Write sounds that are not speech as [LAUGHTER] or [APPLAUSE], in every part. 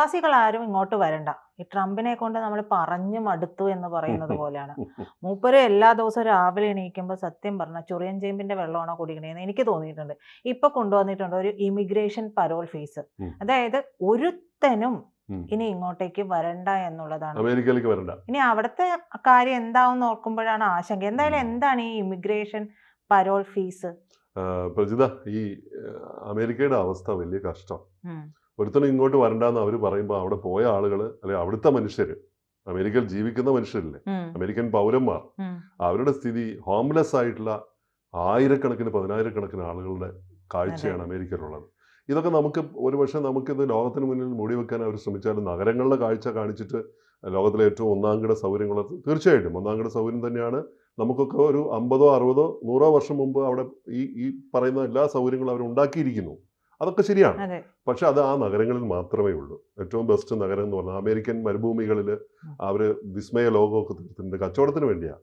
പ്രവാസികൾ ആരും ഇങ്ങോട്ട് വരണ്ട. ഈ ട്രംപിനെ കൊണ്ട് നമ്മൾ പറഞ്ഞു മടുത്തു എന്ന് പറയുന്നത് പോലെയാണ്. [LAUGHS] മൂപ്പര് എല്ലാ ദിവസവും രാവിലെ എണീക്കുമ്പോൾ സത്യം പറഞ്ഞാൽ ചുറിയൻ ചേമ്പിന്റെ വെള്ളമാണോ കുടിക്കണേന്ന് എനിക്ക് തോന്നിയിട്ടുണ്ട്. ഇപ്പൊ കൊണ്ടുവന്നിട്ടുണ്ട് ഒരു ഇമിഗ്രേഷൻ പരോൾ ഫീസ്. അതായത് ഒരുത്തനും ഇനി ഇങ്ങോട്ടേക്ക് വരണ്ട എന്നുള്ളതാണ്. അമേരിക്കയിലേക്ക് വരണ്ട. ഇനി അവിടുത്തെ കാര്യം എന്താവും ഓർക്കുമ്പോഴാണ് ആശങ്ക. എന്തായാലും എന്താണ് ഈ ഇമിഗ്രേഷൻ പരോൾ ഫീസ്? പ്രജിത ഈ അമേരിക്കയുടെ അവസ്ഥ വലിയ കഷ്ടം. ഒരുത്തനും ഇങ്ങോട്ട് വരണ്ടെന്ന് അവർ പറയുമ്പോൾ അവിടെ പോയ ആളുകൾ അല്ലെ അവിടുത്തെ മനുഷ്യർ അമേരിക്കയിൽ ജീവിക്കുന്ന മനുഷ്യരില്ലേ? അമേരിക്കൻ പൗരന്മാർ. അവരുടെ സ്ഥിതി ഹോംലെസ് ആയിട്ടുള്ള ആയിരക്കണക്കിന് പതിനായിരക്കണക്കിന് ആളുകളുടെ കാഴ്ചയാണ് അമേരിക്കയിലുള്ളത്. ഇതൊക്കെ നമുക്ക് ഒരുപക്ഷെ നമുക്കിത് ലോകത്തിന് മുന്നിൽ മൂടി വെക്കാൻ അവർ ശ്രമിച്ചാലും നഗരങ്ങളുടെ കാഴ്ച കാണിച്ചിട്ട് ലോകത്തിലെ ഏറ്റവും ഒന്നാംകിട സൗകര്യങ്ങൾ തീർച്ചയായിട്ടും ഒന്നാംകിട സൗകര്യം തന്നെയാണ്. നമുക്കൊക്കെ ഒരു അമ്പതോ അറുപതോ നൂറോ വർഷം മുമ്പ് അവിടെ ഈ ഈ പറയുന്ന എല്ലാ സൗകര്യങ്ങളും അവർ ഉണ്ടാക്കിയിരിക്കുന്നു. അതൊക്കെ ശരിയാണ്. പക്ഷെ അത് ആ നഗരങ്ങളിൽ മാത്രമേ ഉള്ളൂ. ഏറ്റവും ബെസ്റ്റ് നഗരം എന്ന് പറഞ്ഞാൽ അമേരിക്കൻ മരുഭൂമികളിൽ അവർ വിസ്മയ ലോകമൊക്കെ തീർത്തിട്ടുണ്ട്. കച്ചവടത്തിന് വേണ്ടിയാണ്.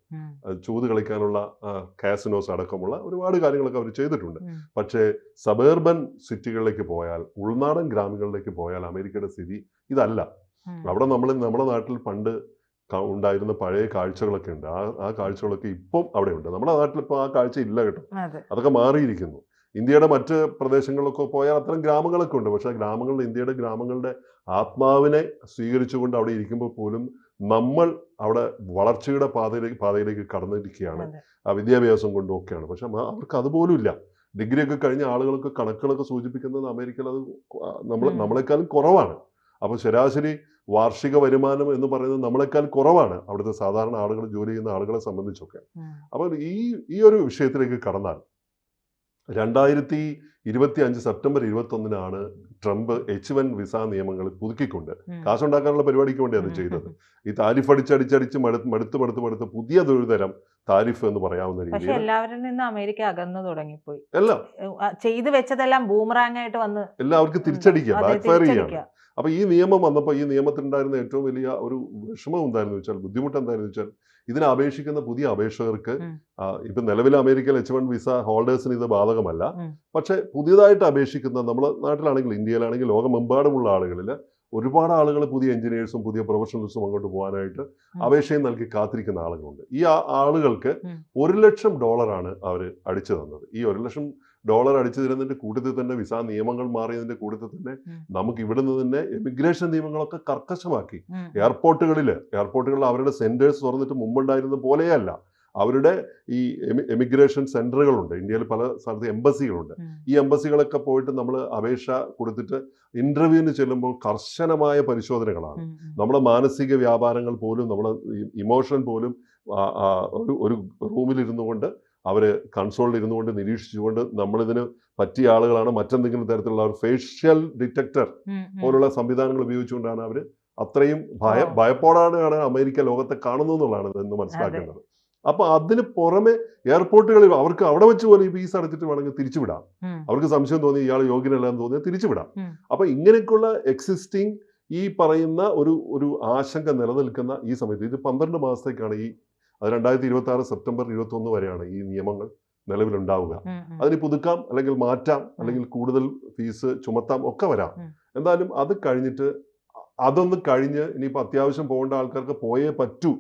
ചൂത് കളിക്കാനുള്ള കാസിനോസ് അടക്കമുള്ള ഒരുപാട് കാര്യങ്ങളൊക്കെ അവർ ചെയ്തിട്ടുണ്ട്. പക്ഷെ പക്ഷേ സബേർബൻ സിറ്റികളിലേക്ക് പോയാൽ ഉൾനാടൻ ഗ്രാമങ്ങളിലേക്ക് പോയാൽ അമേരിക്കയുടെ സ്ഥിതി ഇതല്ല. അവിടെ നമ്മൾ നമ്മുടെ നാട്ടിൽ പണ്ട് ഉണ്ടായിരുന്ന പഴയ കാഴ്ചകളൊക്കെ ഉണ്ട്. ആ ആ കാഴ്ചകളൊക്കെ ഇപ്പം അവിടെ ഉണ്ട്. നമ്മുടെ നാട്ടിൽ ഇപ്പോൾ ആ കാഴ്ച ഇല്ല കേട്ടോ. അതൊക്കെ മാറിയിരിക്കുന്നു. ഇന്ത്യയുടെ മറ്റ് പ്രദേശങ്ങളിലൊക്കെ പോയാൽ അത്തരം ഗ്രാമങ്ങളൊക്കെ ഉണ്ട്. പക്ഷേ ഗ്രാമങ്ങളിൽ ഇന്ത്യയുടെ ഗ്രാമങ്ങളുടെ ആത്മാവിനെ സ്വീകരിച്ചുകൊണ്ട് അവിടെ ഇരിക്കുമ്പോൾ പോലും നമ്മൾ അവിടെ വളർച്ചയുടെ പാതയിലേക്ക് പാതയിലേക്ക് കടന്നിരിക്കുകയാണ്. ആ വിദ്യാഭ്യാസം കൊണ്ടുമൊക്കെയാണ് പക്ഷെ അവർക്ക് അതുപോലും ഇല്ല ഡിഗ്രി ഒക്കെ കഴിഞ്ഞ ആളുകൾക്ക് കണക്കുകളൊക്കെ സൂചിപ്പിക്കുന്നത് അമേരിക്കയിൽ അത് നമ്മൾ. നമ്മളെക്കാളും കുറവാണ്. അപ്പോൾ ശരാശരി വാർഷിക വരുമാനം എന്ന് പറയുന്നത് നമ്മളെക്കാൾ കുറവാണ് അവിടുത്തെ സാധാരണ ആളുകൾ ജോലി ചെയ്യുന്ന ആളുകളെ സംബന്ധിച്ചൊക്കെ. അപ്പോൾ ഈ ഈ ഒരു വിഷയത്തിലേക്ക് കടന്നാൽ രണ്ടായിരത്തി ഇരുപത്തി അഞ്ച് സെപ്റ്റംബർ ഇരുപത്തൊന്നിനാണ് ട്രംപ് എച്ച് വൺ വിസ നിയമങ്ങൾ പുതുക്കിക്കൊണ്ട്. കാശുണ്ടാക്കാനുള്ള പരിപാടിക്ക് വേണ്ടി അത്. ചെയ്തത് ഈ താരിഫ് അടിച്ചടിച്ചടിച്ച് മടുത്ത് മടുത്ത് മടുത്ത് പുതിയ ദുരിതരം താരിഫ് എന്ന് പറയാവുന്ന രീതിയിൽ എല്ലാവരിൽ നിന്ന് അമേരിക്ക അകന്നു തുടങ്ങിപ്പോയി എല്ലാം ചെയ്തു വെച്ചതെല്ലാം ബൂമറാങ് ആയിട്ട് വന്ന് എല്ലാവർക്കും തിരിച്ചടിക്കുക ബാക്ക്ഫയർ ചെയ്യാണ് അപ്പൊ ഈ നിയമം വന്നപ്പോൾ ഈ നിയമത്തിനുണ്ടായിരുന്ന ഏറ്റവും വലിയ ഒരു വിഷമം എന്തായിരുന്നു വെച്ചാൽ ബുദ്ധിമുട്ട് എന്തായിരുന്നു വെച്ചാൽ ഇതിനെ അപേക്ഷിക്കുന്ന പുതിയ അപേക്ഷകർക്ക് ഇപ്പം നിലവിൽ അമേരിക്കയിൽ എച്ച് വൺ വിസ ഹോൾഡേഴ്സിന് ഇത് ബാധകമല്ല. പക്ഷേ പക്ഷെ പുതിയതായിട്ട് അപേക്ഷിക്കുന്ന നമ്മുടെ നാട്ടിലാണെങ്കിൽ ഇന്ത്യയിലാണെങ്കിൽ ലോകമെമ്പാടുമുള്ള ആളുകളിൽ ഒരുപാട് ആളുകൾ പുതിയ എഞ്ചിനീയേഴ്സും പുതിയ പ്രൊഫഷണൽസും അങ്ങോട്ട് പോകാനായിട്ട്. അപേക്ഷയും നൽകി കാത്തിരിക്കുന്ന ആളുകളുണ്ട് ഈ ആളുകൾക്ക്. ഒരു ലക്ഷം ഡോളറാണ് അവർ അടിച്ചു തന്നത് ഈ ഒരു ലക്ഷം ഡോളർ അടിച്ചു തരുന്നതിന്റെ കൂട്ടത്തിൽ തന്നെ വിസ നിയമങ്ങൾ മാറിയതിന്റെ കൂട്ടത്തിൽ തന്നെ നമുക്ക് ഇവിടെ നിന്ന് തന്നെ എമിഗ്രേഷൻ നിയമങ്ങളൊക്കെ കർക്കശമാക്കി. എയർപോർട്ടുകളിൽ എയർപോർട്ടുകളിൽ അവരുടെ സെന്റേഴ്സ് തുറന്നിട്ട് മുമ്പുണ്ടായിരുന്ന പോലെയല്ല അവരുടെ ഈ എമി എമിഗ്രേഷൻ സെന്ററുകളുണ്ട് ഇന്ത്യയിൽ പല സ്ഥലത്ത് എംബസികളുണ്ട് ഈ എംബസികളൊക്കെ പോയിട്ട് നമ്മൾ അപേക്ഷ കൊടുത്തിട്ട് ഇന്റർവ്യൂവിന് ചെല്ലുമ്പോൾ കർശനമായ പരിശോധനകളാണ്. നമ്മുടെ മാനസിക വ്യാപാരങ്ങൾ പോലും നമ്മുടെ ഇമോഷൻ പോലും ഒരു ഒരു റൂമിലിരുന്നു കൊണ്ട് അവർ കൺസോളിൽ ഇരുന്നു കൊണ്ട് നിരീക്ഷിച്ചുകൊണ്ട് നമ്മളിതിന് പറ്റിയ ആളുകളാണ്. മറ്റെന്തെങ്കിലും തരത്തിലുള്ള ഒരു ഫേഷ്യൽ ഡിറ്റക്ടർ. പോലുള്ള സംവിധാനങ്ങൾ ഉപയോഗിച്ചുകൊണ്ടാണ് അവർ അത്രയും ഭയ ഭയപ്പോടാണ് ഭയപ്പാടാണ് അമേരിക്ക ലോകത്തെ കാണുന്നു എന്നുള്ളതാണ് ഇതെന്ന് മനസ്സിലാക്കേണ്ടത്. അപ്പൊ അതിന് പുറമെ എയർപോർട്ടുകളിൽ അവർക്ക് അവിടെ വെച്ച് പോലെ ഈ ഫീസ് അടച്ചിട്ട് വേണമെങ്കിൽ തിരിച്ചുവിടാം. അവർക്ക് സംശയം തോന്നി ഇയാൾ യോഗ്യനല്ല എന്ന് തോന്നിയാൽ തിരിച്ചുവിടാം. അപ്പൊ ഇങ്ങനെയൊക്കെയുള്ള എക്സിസ്റ്റിംഗ് ഈ പറയുന്ന ഒരു ഒരു ആശങ്ക നിലനിൽക്കുന്ന ഈ സമയത്ത് ഇത് പന്ത്രണ്ട് മാസത്തേക്കാണ് ഈ അത് രണ്ടായിരത്തി ഇരുപത്തി ആറ് സെപ്റ്റംബർ ഇരുപത്തി ഒന്ന് വരെയാണ് ഈ നിയമങ്ങൾ നിലവിലുണ്ടാവുക. അതിന് പുതുക്കാം അല്ലെങ്കിൽ മാറ്റാം അല്ലെങ്കിൽ കൂടുതൽ ഫീസ് ചുമത്താം ഒക്കെ വരാം. എന്തായാലും അത് കഴിഞ്ഞിട്ട് അതൊന്ന് കഴിഞ്ഞ് ഇനിയിപ്പോൾ അത്യാവശ്യം പോകേണ്ട ആൾക്കാർക്ക് പോയേ പറ്റൂ.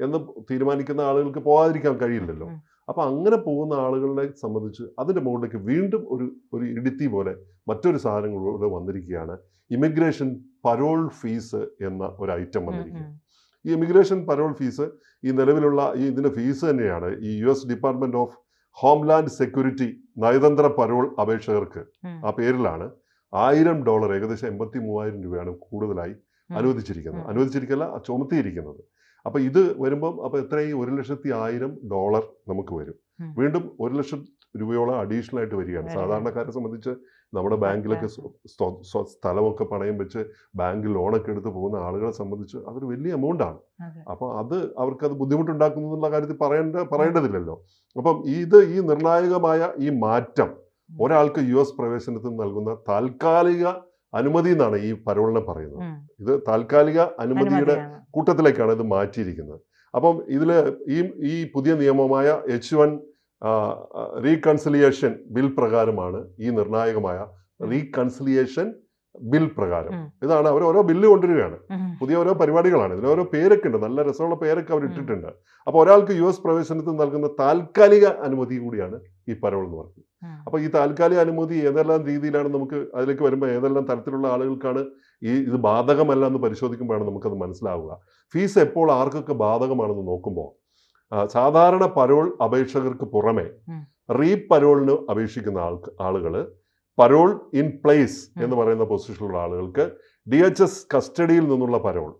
എന്ന് തീരുമാനിക്കുന്ന ആളുകൾക്ക് പോകാതിരിക്കാൻ കഴിയില്ലല്ലോ. അപ്പൊ അങ്ങനെ പോകുന്ന ആളുകളെ സംബന്ധിച്ച് അതിന്റെ മുകളിലേക്ക് വീണ്ടും ഒരു ഒരു ഇടുത്തി പോലെ മറ്റൊരു സാധനങ്ങളിലൂടെ വന്നിരിക്കുകയാണ്. ഇമിഗ്രേഷൻ പരോൾ ഫീസ് എന്ന ഒരു ഐറ്റം വന്നിരിക്കുക വന്നിരിക്കുന്നത് ഈ ഇമിഗ്രേഷൻ പരോൾ ഫീസ് ഈ നിലവിലുള്ള ഈ ഇതിന്റെ ഫീസ് തന്നെയാണ് ഈ U S department of homeland security നയതന്ത്ര പരോൾ അപേക്ഷകർക്ക് ആ പേരിലാണ് ആയിരം ഡോളർ ഏകദേശം എൺപത്തി മൂവായിരം രൂപയാണ് കൂടുതലായി. അനുവദിച്ചിരിക്കുന്നത്. അനുവദിച്ചിരിക്കല്ല ചുമത്തിയിരിക്കുന്നത്. അപ്പൊ ഇത് വരുമ്പം അപ്പൊ എത്രയും ഒരു ലക്ഷത്തി ആയിരം ഡോളർ നമുക്ക് വരും. വീണ്ടും ഒരു ലക്ഷം രൂപയോളം അഡീഷണൽ ആയിട്ട് വരികയാണ്. സാധാരണക്കാരെ സംബന്ധിച്ച് നമ്മുടെ ബാങ്കിലൊക്കെ സ്ഥലമൊക്കെ പണയം വെച്ച് ബാങ്കിൽ ലോണൊക്കെ എടുത്ത് പോകുന്ന ആളുകളെ സംബന്ധിച്ച് അതൊരു വലിയ എമൗണ്ട് ആണ്. അത്. അപ്പോൾ അത് അവർക്കത് ബുദ്ധിമുട്ടുണ്ടാക്കുന്നു എന്നുള്ള കാര്യത്തിൽ പറയേണ്ട പറയേണ്ടതില്ലല്ലോ. അപ്പം ഇത് ഈ നിർണായകമായ ഈ മാറ്റം ഒരാൾക്ക് യു എസ് പ്രവേശനത്തിന് നൽകുന്ന താൽക്കാലിക അനുമതി എന്നാണ് ഈ പരോളിനെ പറയുന്നത്. ഇത് താൽക്കാലിക അനുമതിയുടെ. കൂട്ടത്തിലേക്കാണ് ഇത് മാറ്റിയിരിക്കുന്നത്. അപ്പം ഇതിൽ ഈ ഈ പുതിയ നിയമമായ എച്ച് വൺ റീകൺസിലിയേഷൻ ബിൽ പ്രകാരമാണ് ഈ നിർണായകമായ റീകൺസിലിയേഷൻ ബിൽ പ്രകാരം. ഇതാണ് അവർ ഓരോ ബില്ല് കൊണ്ടുവരികയാണ്. പുതിയ ഓരോ പരിപാടികളാണ്. ഇതിന് ഓരോ പേരൊക്കെ ഉണ്ട് നല്ല രസമുള്ള പേരൊക്കെ അവർ ഇട്ടിട്ടുണ്ട്. അപ്പോൾ ഒരാൾക്ക് യു എസ് പ്രവേശനത്തിന് നൽകുന്ന താൽക്കാലിക അനുമതി കൂടിയാണ് ഈ പരോൾ എന്ന് പറയുന്നത്. അപ്പോൾ ഈ താൽക്കാലിക അനുമതി ഏതെല്ലാം രീതിയിലാണ് നമുക്ക് അതിലേക്ക് വരുമ്പോൾ ഏതെല്ലാം തരത്തിലുള്ള ആളുകൾക്കാണ് ഈ ഇത് ബാധകമല്ല എന്ന് പരിശോധിക്കുമ്പോഴാണ് നമുക്കത് മനസ്സിലാവുക. ഫീസ് എപ്പോൾ ആർക്കൊക്കെ ബാധകമാണെന്ന് നോക്കുമ്പോൾ സാധാരണ പരോൾ അപേക്ഷകർക്ക് പുറമെ റീപരോളിന് റീ പരോളിന് അപേക്ഷിക്കുന്ന ആൾക്ക് ആളുകൾ പരോൾ ഇൻ പ്ലേസ് എന്ന് പറയുന്ന പൊസിഷനിലുള്ള ആളുകൾക്ക് ഡി എച്ച് എസ് കസ്റ്റഡിയിൽ നിന്നുള്ള പരോൾ.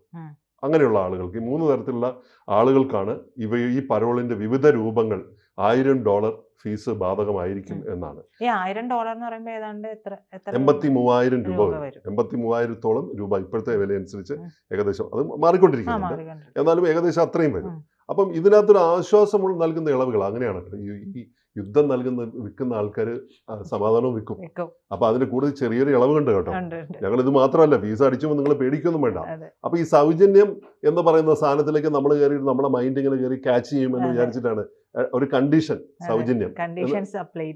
അങ്ങനെയുള്ള ആളുകൾക്ക് ഈ മൂന്ന് തരത്തിലുള്ള ആളുകൾക്കാണ് ഇവ ഈ പരോളിന്റെ വിവിധ രൂപങ്ങൾ ആയിരം ഡോളർ ഫീസ് ബാധകമായിരിക്കും എന്നാണ്. ഈ ആയിരം ഡോളർ എന്ന് പറയുമ്പോൾ ഏതാണ്ട് എത്ര എൺപത്തി മൂവായിരം രൂപ വരും. എൺപത്തി മൂവായിരത്തോളം രൂപ ഇപ്പോഴത്തെ വില അനുസരിച്ച്. ഏകദേശം അത് മാറിക്കൊണ്ടിരിക്കുന്നുണ്ട്. എന്നാലും ഏകദേശം അത്രയും വരും. അപ്പം ഇതിനകത്തൊരു ആശ്വാസം നൽകുന്ന ഇളവുകൾ അങ്ങനെയാണ് ഈ യുദ്ധം നൽകുന്ന വിൽക്കുന്ന ആൾക്കാർ സമാധാനവും വിൽക്കും. അപ്പൊ അതിന് കൂടുതൽ ചെറിയൊരു ഇളവ് കണ്ട് കേട്ടോ. ഞങ്ങൾ ഇത് മാത്രമല്ല ഫീസ് അടിച്ചുമ്പോൾ നിങ്ങൾ പേടിക്കൊന്നും വേണ്ട. അപ്പൊ ഈ സൗജന്യം എന്ന് പറയുന്ന സാധനത്തിലേക്ക് നമ്മൾ കയറി നമ്മുടെ മൈൻഡ് ഇങ്ങനെ കയറി ക്യാച്ച് ചെയ്യുമെന്ന്. വിചാരിച്ചിട്ടാണ്. ഒരു കണ്ടീഷൻ സൗജന്യം.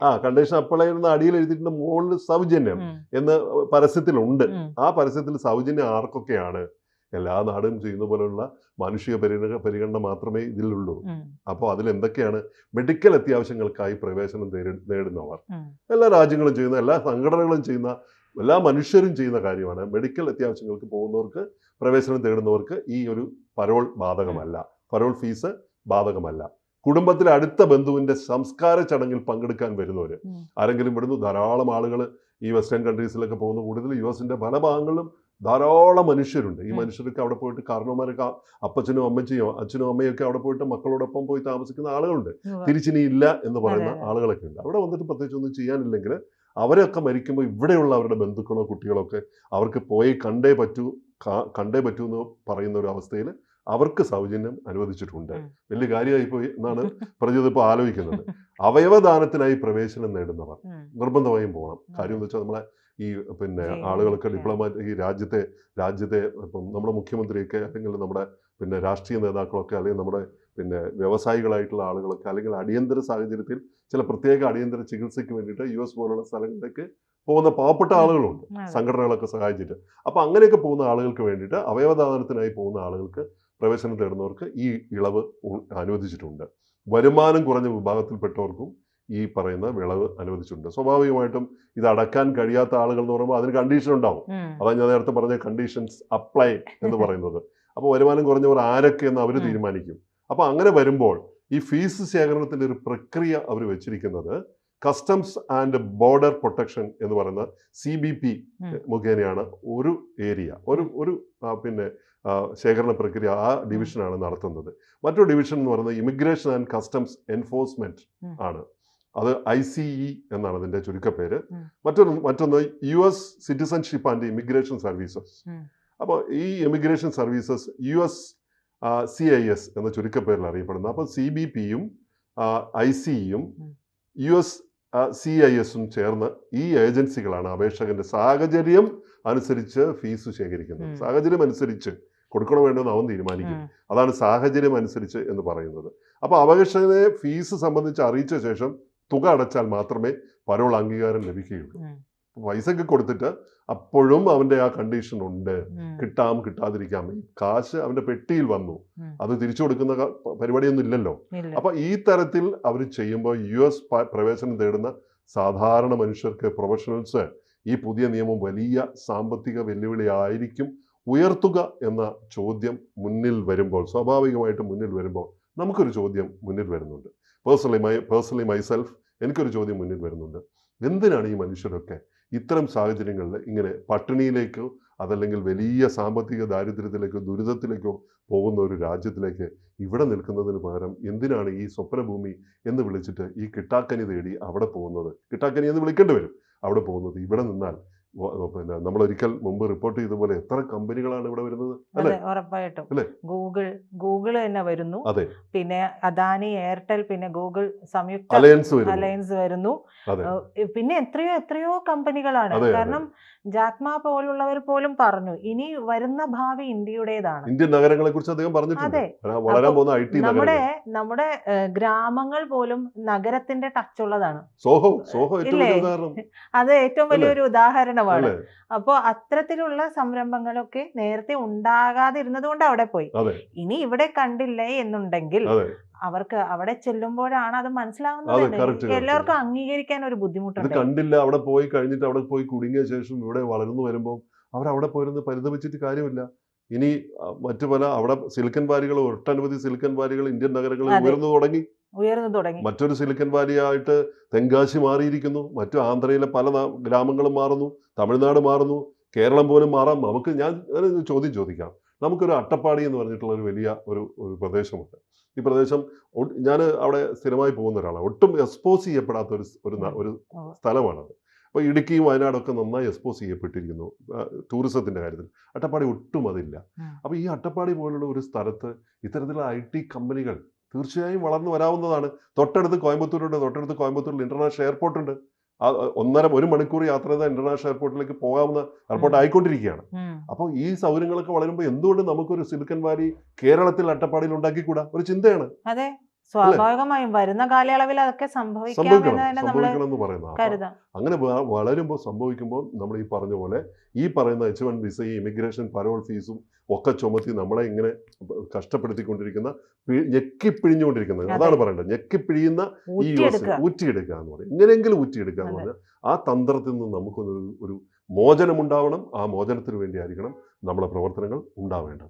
ആ കണ്ടീഷൻ അപ്ലൈ ചെയ്യുന്ന അടിയിൽ എഴുതിയിട്ടുണ്ട് മുകളിൽ സൗജന്യം എന്ന് പരസ്യത്തിലുണ്ട്. ആ പരസ്യത്തിൽ സൗജന്യം ആർക്കൊക്കെയാണ്? എല്ലാ നാടും ചെയ്യുന്ന പോലെയുള്ള മാനുഷിക പരിഗണന പരിഗണന മാത്രമേ ഇതിലുള്ളൂ. അപ്പോൾ അതിൽ എന്തൊക്കെയാണ് മെഡിക്കൽ അത്യാവശ്യങ്ങൾക്കായി പ്രവേശനം നേടുന്നവർ. എല്ലാ രാജ്യങ്ങളും ചെയ്യുന്ന എല്ലാ സംഘടനകളും ചെയ്യുന്ന എല്ലാ മനുഷ്യരും ചെയ്യുന്ന കാര്യമാണ് മെഡിക്കൽ അത്യാവശ്യങ്ങൾക്ക് പോകുന്നവർക്ക് പ്രവേശനം തേടുന്നവർക്ക് ഈ ഒരു പരോൾ ബാധകമല്ല. പരോൾ ഫീസ് ബാധകമല്ല. കുടുംബത്തിലെ അടുത്ത ബന്ധുവിന്റെ സംസ്കാര ചടങ്ങിൽ പങ്കെടുക്കാൻ വരുന്നവർ ആരെങ്കിലും ഇവിടുന്ന് ധാരാളം ആളുകൾ ഈ വെസ്റ്റേൺ കൺട്രീസിലൊക്കെ പോകുന്ന കൂടുതൽ യു എസിന്റെ പല ഭാഗങ്ങളിലും ധാരാളം മനുഷ്യരുണ്ട്. ഈ. മനുഷ്യർക്ക് അവിടെ പോയിട്ട് കാരണവന്മാരൊക്കെ അപ്പച്ചനും അമ്മച്ചിയും അച്ഛനും അമ്മയും ഒക്കെ അവിടെ പോയിട്ട് മക്കളോടൊപ്പം പോയി താമസിക്കുന്ന ആളുകളുണ്ട്. തിരിച്ചിനി ഇല്ല എന്ന് പറയുന്ന. ആളുകളൊക്കെ ഉണ്ട്. അവിടെ വന്നിട്ട് പ്രത്യേകിച്ച് ഒന്നും ചെയ്യാനില്ലെങ്കിൽ അവരൊക്കെ മരിക്കുമ്പോൾ ഇവിടെയുള്ള അവരുടെ ബന്ധുക്കളോ കുട്ടികളോ ഒക്കെ അവർക്ക് പോയി കണ്ടേ പറ്റൂ കണ്ടേ പറ്റൂ എന്ന് പറയുന്ന ഒരു അവസ്ഥയിൽ അവർക്ക് സൗജന്യം അനുവദിച്ചിട്ടുണ്ട്. വലിയ കാര്യമായി പോയി എന്നാണ് [LAUGHS] പ്രജിത് ഇപ്പോൾ ആലോചിക്കുന്നത്. അവയവദാനത്തിനായി പ്രവേശനം നേടുന്നവർ നിർബന്ധമായും പോകണം. കാര്യം എന്ന് വെച്ചാൽ നമ്മളെ ഈ പിന്നെ ആളുകൾക്ക് ആളുകളൊക്കെ ഡിപ്ലോമാറ്റ് ഈ രാജ്യത്തെ രാജ്യത്തെ ഇപ്പം നമ്മുടെ മുഖ്യമന്ത്രിയൊക്കെ അല്ലെങ്കിൽ നമ്മുടെ പിന്നെ രാഷ്ട്രീയ നേതാക്കളൊക്കെ അല്ലെങ്കിൽ നമ്മുടെ പിന്നെ വ്യവസായികളായിട്ടുള്ള ആളുകളൊക്കെ അല്ലെങ്കിൽ അടിയന്തര സാഹചര്യത്തിൽ ചില പ്രത്യേക അടിയന്തര ചികിത്സയ്ക്ക് വേണ്ടിയിട്ട് യു എസ് പോലുള്ള സ്ഥലങ്ങളിലേക്ക് പോകുന്ന പാവപ്പെട്ട ആളുകളുണ്ട്. സംഘടനകളൊക്കെ സഹായിച്ചിട്ട്. അപ്പോൾ അങ്ങനെയൊക്കെ പോകുന്ന ആളുകൾക്ക് വേണ്ടിയിട്ട് അവയവദാനത്തിനായി പോകുന്ന ആളുകൾക്ക് പ്രവേശനം തേടുന്നവർക്ക് ഈ ഇളവ് അനുവദിച്ചിട്ടുണ്ട്. വരുമാനം കുറഞ്ഞ വിഭാഗത്തിൽപ്പെട്ടവർക്കും ഈ പറയുന്ന വിളവ് അനുവദിച്ചിട്ടുണ്ട്. സ്വാഭാവികമായിട്ടും ഇത് അടക്കാൻ കഴിയാത്ത ആളുകൾ എന്ന് പറയുമ്പോൾ അതിന് കണ്ടീഷൻ ഉണ്ടാവും. അതാണ് ഞാൻ നേരത്തെ പറഞ്ഞ കണ്ടീഷൻസ് അപ്ലൈ എന്ന് പറയുന്നത്. അപ്പോൾ വരുമാനം കുറഞ്ഞവർ ആരൊക്കെ എന്ന് അവർ തീരുമാനിക്കും. അപ്പോൾ അങ്ങനെ വരുമ്പോൾ ഈ ഫീസ് ശേഖരണത്തിൽ ഒരു പ്രക്രിയ അവർ വെച്ചിരിക്കുന്നത് കസ്റ്റംസ് ആൻഡ് ബോർഡർ പ്രൊട്ടക്ഷൻ എന്ന് പറയുന്ന സി ബി പി മുഖേനയാണ് ഒരു ഏരിയ ഒരു ഒരു പിന്നെ ശേഖരണ പ്രക്രിയ ആ ഡിവിഷനാണ് നടത്തുന്നത്. മറ്റൊരു ഡിവിഷൻ എന്ന് പറയുന്നത് ഇമിഗ്രേഷൻ ആൻഡ് കസ്റ്റംസ് എൻഫോഴ്സ്മെന്റ് ആണ്. അത് ഐ സി ഇ എന്നാണ് അതിന്റെ ചുരുക്കപ്പേര്. മറ്റൊന്ന് മറ്റൊരു മറ്റൊന്ന് U S citizenship and immigration services. അപ്പോൾ ഈ immigration services U S C I S എന്ന ചുരുക്കപ്പേരിൽ അറിയപ്പെടുന്നു അപ്പോൾ സി ബി പിയും ഐ സി ഇയും ഉം. യു എസ് സി ഐ എസും ചേർന്ന് ഈ ഏജൻസികളാണ് അപേക്ഷകന്റെ സാഹചര്യം അനുസരിച്ച് ഫീസ് ശേഖരിക്കുന്നത്. സാഹചര്യം അനുസരിച്ച് കൊടുക്കണോ വേണ്ടോ എന്ന് അവൻ തീരുമാനിക്കും. അതാണ് സാഹചര്യം അനുസരിച്ച് എന്ന് പറയുന്നത്. അപ്പോൾ അപേക്ഷകനെ ഫീസ് സംബന്ധിച്ച് അറിയിച്ച ശേഷം തുക അടച്ചാൽ മാത്രമേ പരോൾ അംഗീകാരം ലഭിക്കുകയുള്ളൂ. പൈസക്ക് കൊടുത്തിട്ട് അപ്പോഴും അവന്റെ ആ കണ്ടീഷൻ ഉണ്ട്. കിട്ടാം കിട്ടാതിരിക്കാം. കാശ് അവന്റെ പെട്ടിയിൽ വന്നു. അത് തിരിച്ചു കൊടുക്കുന്ന പരിപാടിയൊന്നും ഇല്ലല്ലോ. ഇല്ല. അപ്പൊ ഈ തരത്തിൽ അവർ ചെയ്യുമ്പോൾ യു എസ് പ്രവേശനം തേടുന്ന സാധാരണ മനുഷ്യർക്ക് പ്രൊഫഷണൽസ് ഈ പുതിയ നിയമം വലിയ സാമ്പത്തിക വെല്ലുവിളിയായിരിക്കും ഉയർത്തുക എന്ന ചോദ്യം മുന്നിൽ വരുമ്പോൾ സ്വാഭാവികമായിട്ട് മുന്നിൽ വരുമ്പോൾ നമുക്കൊരു ചോദ്യം മുന്നിൽ വരുന്നുണ്ട്. പേഴ്സണലി മൈ പേഴ്സണലി മൈസെൽഫ് എനിക്കൊരു ചോദ്യം മുന്നിൽ വരുന്നുണ്ട്. എന്തിനാണ് ഈ മനുഷ്യരൊക്കെ ഇത്തരം സാഹചര്യങ്ങളിൽ ഇങ്ങനെ പട്ടിണിയിലേക്കോ അതല്ലെങ്കിൽ വലിയ സാമ്പത്തിക ദാരിദ്ര്യത്തിലേക്കോ ദുരിതത്തിലേക്കോ പോകുന്ന ഒരു രാജ്യത്തിലേക്ക് ഇവിടെ നിൽക്കുന്നതിന് പകരം എന്തിനാണ് ഈ സ്വപ്നഭൂമി എന്ന് വിളിച്ചിട്ട് ഈ കിട്ടാക്കനി തേടി അവിടെ പോകുന്നത്? കിട്ടാക്കനി എന്ന് വിളിക്കേണ്ടി വരും. അവിടെ പോകുന്നത് ഇവിടെ നിന്നാൽ പിന്നെ നമ്മൾ ഒരിക്കൽ മുമ്പ് റിപ്പോർട്ട് ചെയ്ത പോലെ എത്ര കമ്പനികളാണ് ഇവിടെ വരുന്നത് അതെ ഉറപ്പായിട്ടും. ഗൂഗിൾ ഗൂഗിൾ തന്നെ വരുന്നു. അതെ. പിന്നെ അദാനി എയർടെൽ പിന്നെ ഗൂഗിൾ സംയുക്ത അലയൻസ് വരുന്നു. അലയൻസ് വരുന്നു. പിന്നെ എത്രയോ എത്രയോ കമ്പനികളാണ്. കാരണം ജാക്മ പോലുള്ളവർ പോലും പറഞ്ഞു ഇനി വരുന്ന ഭാവി ഇന്ത്യയുടേതാണ്. ഇന്ത്യൻ നഗരങ്ങളെ കുറിച്ച് അദ്ദേഹം പറഞ്ഞിട്ടുണ്ട്. നമ്മുടെ നമ്മുടെ ഗ്രാമങ്ങൾ പോലും നഗരത്തിന്റെ ടച്ച് ഉള്ളതാണ്. സോഹോ സോഹോ ഉദാഹരണം. അത് ഏറ്റവും വലിയൊരു ഉദാഹരണമാണ് അപ്പോ അപ്പോൾ അത്തരത്തിലുള്ള സംരംഭങ്ങളൊക്കെ നേരത്തെ ഉണ്ടാകാതിരുന്നത് കൊണ്ട് അവിടെ പോയി. ഇനി ഇവിടെ കണ്ടില്ലേ എന്നുണ്ടെങ്കിൽ അവർക്ക് അവിടെ ചെല്ലുമ്പോഴാണ് അത് മനസ്സിലാവുന്നത്. എല്ലാവർക്കും അംഗീകരിക്കാൻ ഒരു ബുദ്ധിമുട്ടുണ്ട്. കണ്ടില്ല. അവിടെ പോയി കഴിഞ്ഞിട്ട് അവിടെ പോയി കുടുങ്ങിയ ശേഷം ഇവിടെ വളർന്നു വരുമ്പോൾ അവർ അവിടെ പോയിരുന്ന് പരിതപിച്ചിട്ട് കാര്യമില്ല. ഇനി മറ്റു പല അവിടെ സിലിക്കൻ വാരികൾ ഒട്ടനവധി സിലിക്കൻ വാരികൾ ഇന്ത്യൻ നഗരങ്ങളിൽ. ഉയർന്നു തുടങ്ങി. ഉയർന്നു തുടങ്ങി. മറ്റൊരു സിലിക്കൻ വാലിയായിട്ട് തെങ്കാശി മാറിയിരിക്കുന്നു. മറ്റു ആന്ധ്രയിലെ പല ഗ്രാമങ്ങളും മാറുന്നു. തമിഴ്നാട് മാറുന്നു. കേരളം പോലും മാറാം. നമുക്ക് ഞാൻ ചോദ്യം ചോദിക്കാം. നമുക്കൊരു അട്ടപ്പാടി എന്ന് പറഞ്ഞിട്ടുള്ള ഒരു വലിയ ഒരു ഒരു പ്രദേശമുണ്ട്. ഈ പ്രദേശം ഞാൻ അവിടെ സ്ഥിരമായി പോകുന്ന ഒരാളാണ്. ഒട്ടും എക്സ്പോസ് ചെയ്യപ്പെടാത്ത ഒരു ഒരു സ്ഥലമാണത്. അപ്പോൾ ഇടുക്കിയും വയനാടൊക്കെ നന്നായി എക്സ്പോസ് ചെയ്യപ്പെട്ടിരിക്കുന്നു. ടൂറിസത്തിന്റെ കാര്യത്തിൽ. അട്ടപ്പാടി ഒട്ടും അതില്ല. അപ്പോൾ ഈ അട്ടപ്പാടി പോലുള്ള ഒരു സ്ഥലത്ത് ഇത്തരത്തിലുള്ള ഐ ടി കമ്പനികൾ തീർച്ചയായും വളർന്നു വരാവുന്നതാണ്. തൊട്ടടുത്ത് കോയമ്പത്തൂരുണ്ട് തൊട്ടടുത്ത് കോയമ്പത്തൂരിൽ ഇന്റർനാഷണൽ എയർപോർട്ട് ഉണ്ട്. ഒന്നര ഒരു മണിക്കൂർ യാത്ര ചെയ്താൽ ഇന്റർനാഷണൽ എയർപോർട്ടിലേക്ക് പോകാവുന്ന എയർപോർട്ട്. ആയിക്കൊണ്ടിരിക്കുകയാണ്. അപ്പോൾ ഈ സൗകര്യങ്ങളൊക്കെ വളരുമ്പോൾ എന്തുകൊണ്ട് നമുക്കൊരു സിലിക്കൻ വാലി കേരളത്തിൽ അട്ടപ്പാടിയിൽ ഉണ്ടാക്കിക്കൂടാ? ഒരു ചിന്തയാണ്. അതെ. സ്വാഭാവികമായും വരുന്ന കാലയളവിൽ അതൊക്കെ സംഭവിക്കാം സംഭവിക്കണം. എന്ന് അങ്ങനെ വളരുമ്പോൾ സംഭവിക്കുമ്പോൾ നമ്മൾ ഈ പറഞ്ഞ പോലെ ഈ പറയുന്ന എച്ച് വൺ വിസ ഈ ഇമിഗ്രേഷൻ പരോൾ ഫീസും ഒക്കെ ചുമത്തി നമ്മളെ ഇങ്ങനെ കഷ്ടപ്പെടുത്തിക്കൊണ്ടിരിക്കുന്ന ഞെക്കിപ്പിഴിഞ്ഞുകൊണ്ടിരിക്കുന്നത് അതെ. അതാണ് പറയേണ്ടത്. ഞെക്കിപ്പിഴിയുന്ന ഈ യു എസ് ഊറ്റിയെടുക്കുക എന്ന് പറയും. ഇങ്ങനെയെങ്കിലും ഊറ്റിയെടുക്കുക എന്ന് പറഞ്ഞാൽ ആ തന്ത്രത്തിൽ നിന്ന് നമുക്കൊരു ഒരു മോചനം ഉണ്ടാവണം ആ മോചനത്തിന് വേണ്ടിയായിരിക്കണം നമ്മളെ പ്രവർത്തനങ്ങൾ ഉണ്ടാവേണ്ടത്.